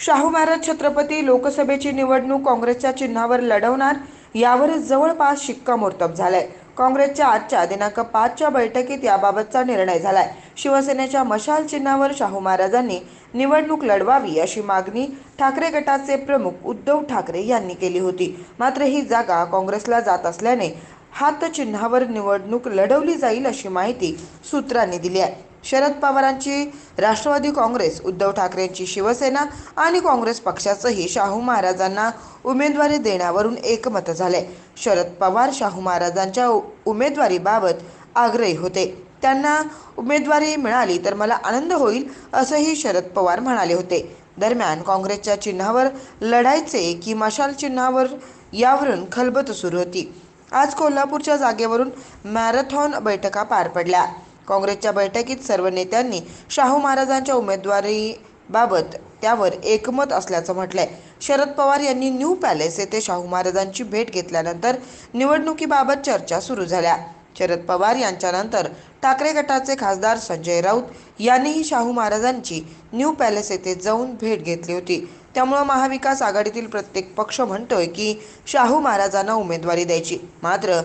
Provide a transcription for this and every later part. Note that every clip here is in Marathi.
शाहू महाराज छत्रपती लोकसभेची निवडणूक काँग्रेसच्या चिन्हावर लढवणार यावर जवळपास शिक्कामोर्तब झालाय. काँग्रेसच्या आजच्या दिनांक पाचच्या बैठकीत याबाबतचा निर्णय झालाय. शिवसेनेच्या मशाल चिन्हावर शाहू महाराजांनी निवडणूक लढवावी अशी मागणी ठाकरे गटाचे प्रमुख उद्धव ठाकरे यांनी केली होती. मात्र ही जागा काँग्रेसला जात असल्याने हात चिन्हावर निवडणूक लढवली जाईल अशी माहिती सूत्रांनी दिली आहे. शरद पवारांची राष्ट्रवादी काँग्रेस उद्धव ठाकरेंची शिवसेना आणि काँग्रेस पक्षाचंही शाहू महाराजांना उमेदवारी देण्यावरून एकमत झाले. शरद पवार शाहू महाराजांच्या उ- उमेदवारीबाबत आग्रही होते. त्यांना उमेदवारी मिळाली तर मला आनंद होईल असंही शरद पवार म्हणाले होते. दरम्यान काँग्रेसच्या चिन्हावर लढायचे की मशाल चिन्हावर यावरून खलबत सुरू होती. आज कोल्हापूरच्या जागेवरून मॅरेथॉन बैठका पार पडल्या. काँग्रेसच्या बैठकीत सर्व नेत्यांनी शाहू महाराजांच्या उमेदवारीबाबत त्यावर एकमत असल्याचं म्हटलंय. शरद पवार यांनी न्यू पॅलेस येथे शाहू महाराजांची भेट घेतल्यानंतर निवडणुकीबाबत चर्चा सुरू झाल्या. शरद पवार यांच्यानंतर ठाकरे गटाचे खासदार संजय राऊत यांनीही शाहू महाराजांची न्यू पॅलेस येथे जाऊन भेट घेतली होती. त्यामुळं महाविकास आघाडीतील प्रत्येक पक्ष म्हणतोय की शाहू महाराजांना उमेदवारी द्यायची. मात्र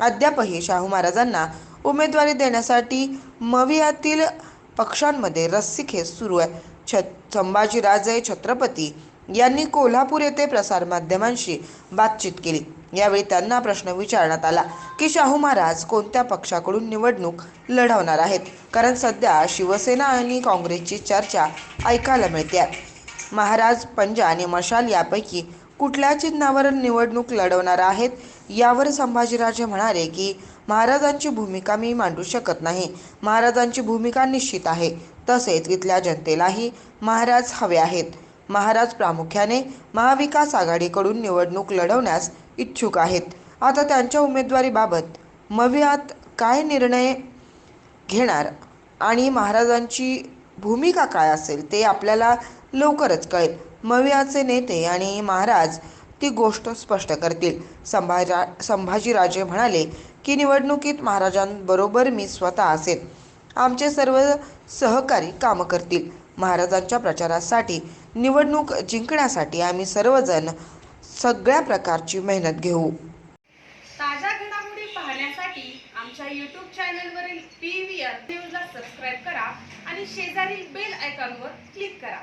अद्यापही शाहू महाराजांना उमेदवारी देण्यासाठी मवियातील पक्षांमध्ये रस्सीखेच सुरू आहे. छत संभाजीराजे छत्रपती यांनी कोल्हापूर येथे प्रसारमाध्यमांशी बातचीत केली. यावेळी त्यांना प्रश्न विचारण्यात आला की शाहू महाराज कोणत्या पक्षाकडून निवडणूक लढवणार आहेत? कारण सध्या शिवसेना आणि काँग्रेसची चर्चा ऐकायला मिळते महाराज पंजा आणि मशाल यापैकी कुठल्या चिन्हावर निवडणूक लढवणार आहेत यावर संभाजीराजे म्हणाले की महाराजांची भूमिका मी मांडू शकत नाही. महाराजांची भूमिका निश्चित आहे. तसेच इथल्या जनतेलाही महाराज हवे आहेत. महाराज प्रामुख्याने महाविकास आघाडीकडून निवडणूक लढवण्यास इच्छुक आहेत. आता त्यांच्या उमेदवारीबाबत मवियात काय निर्णय घेणार आणि महाराजांची भूमिका काय असेल ते आपल्याला लवकरच कळेल. मवियाचे नेते आणि महाराज ती गोष्ट स्पष्ट करतील. संभाजा संभाजीराजे म्हणाले की निवडणुकीत महाराजांबरोबर मी स्वतः असेन. आमचे सर्व सहकारी कामं करतील. महाराजांच्या प्रचारासाठी निवडणूक जिंकण्यासाठी आम्ही सर्वजण सगळ्या प्रकारची मेहनत घेऊ. ताज्या घडामोडी पाहण्यासाठी आमच्या यूट्यूब चॅनलवरील पी व्ही आर न्यूजला सबस्क्राईब करा आणि शेजारील बेल आयकॉनवर क्लिक करा.